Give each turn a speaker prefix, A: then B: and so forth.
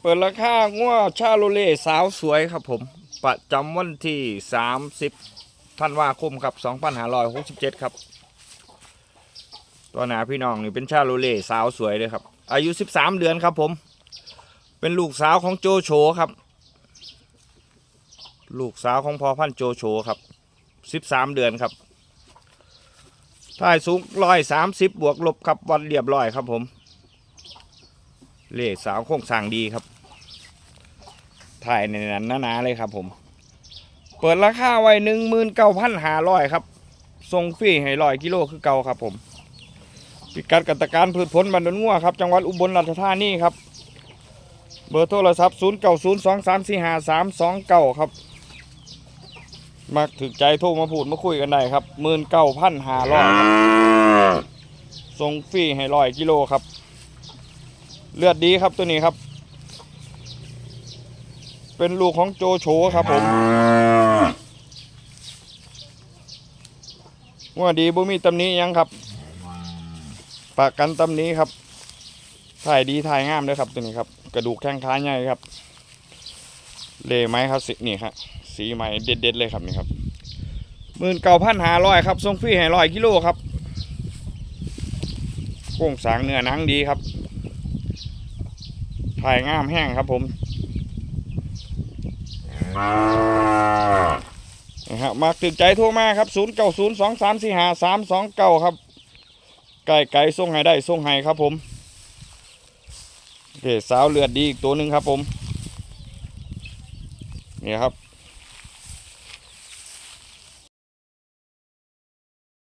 A: เปิดราคาง้วชาโลเล่สาวสวยครับผม ประจำวันที่ 30 ธันวาคมครับ 2567 ครับ ตัวหนาพี่น้องนี่เป็นชาโลเล่สาวสวยเลยครับ อายุ 13 เดือนครับผม เป็นลูกสาวของโจโฉครับ ลูกสาวของพอพันธ์โจโฉครับ 13 เดือนครับถ่ายสูงร้อยสามสิบบวกลบครับวัดเรียบร้อยครับผม เล่สาวโค้งสร้างดีครับ ถ่ายในนั้นหนาๆเลยครับผม เปิดราคาไว้หนึ่งหมื่นเก้าพันห้าร้อยครับส่งฟรีให้ร้อยกิโลคือเก่าครับผมพิกัดกัตการพืชผลบันดนงัวครับ จังหวัดอุบลราชธานีครับ เบอร์โทรศัพท์0 9 0 2 3 4 5 3 2 9ครับมักถึกใจโทรมาพูดมาคุยกันได้ครับหมื่นเก้าพันห้าร้อยส่งฟรีให้ร้อยกิโลครับ เลือดดีครับตัวนี้ครับ เป็นลูกของโจโฉครับผมว่าดีบ่มีตำนี้ยังครับปากกันตำนี้ครับถ่ายดีถ่ายงามด้วยครับตัวนี้ครับ กระดูกแข้งขาใหญ่ครับ เลไหมครับสีนี่ครับสีไหม่เด็ดๆเลยครับนี่ครับหมื่นเก้าพันห้าร้อยครับส่งฟรีห้ร้อยกิโลครับโค้งสางเนื้อหนังดีครับ ถ่ายงามแห้งครับผมนะครับมาติดใจโทรมาครับ0 9 0 2 3 4 5 3 2 9ครับไก่ไก่ส่งให้ได้ส่งให้ครับผมโอเคสาวเลือดดีอีกตัวหนึ่งครับผมนี่ครับ